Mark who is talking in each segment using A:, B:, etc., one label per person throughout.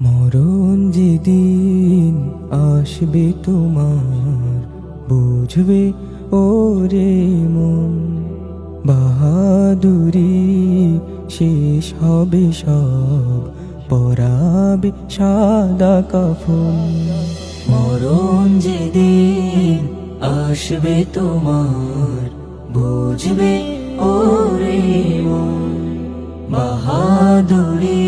A: মরণ যেদিন আসবে তোমার, বুঝবে ওরে মন। বাহাদুরি শেষ হবে সব, পরাবে সাদা কাফন। মরণ যেদিন আসবে তোমার, বুঝবে ওরে মন। বাহাদুরি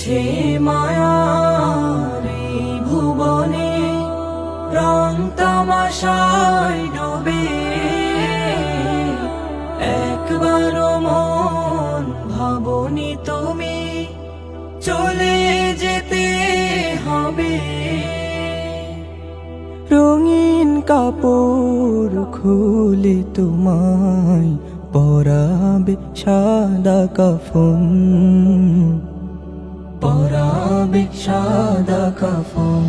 A: মিছে মায়ার ভুবনে রং ডোবে। একবার মন ভাবনি তুমি, চলে যেতে হবে। রঙিন কাপড় খুলে তোমায় পরাবে সাদা কাফন। পরাবে সাদা কাফন।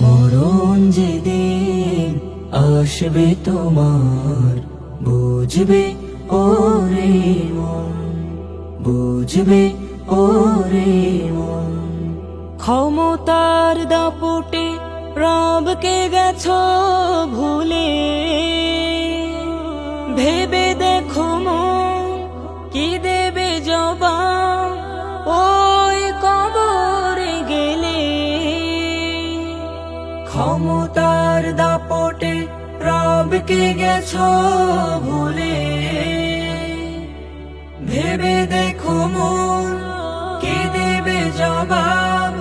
A: মরণ যেদিন আসবে তোমার, বুঝবে ওরে মন, বুঝবে ওরে মন। ক্ষমতার দাপটে রবকে গেছ ভুলে ক্ষমতার দাপটে রবকে গেছ ভুলে। ভেবে দেখো মন, কে দেবে জবাব?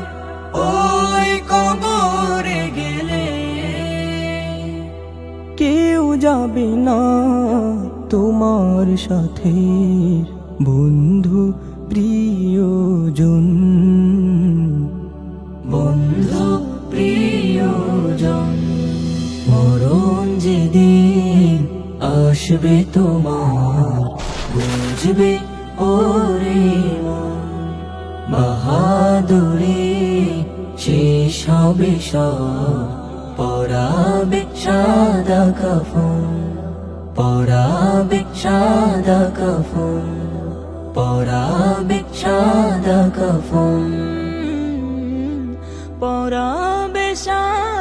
A: ওই কবরে গেলে। কেউ যাবে না তোমার সাথে, বন্ধু প্রিয়জন। আসবে তোমার, বুঝবে ওরে বাহাদুরি শেষ হবে সব, পরাবে সাদা কাফন। পরাবে সাদা কাফন, পরাবে সাদা কাফন। পরাবে সাদা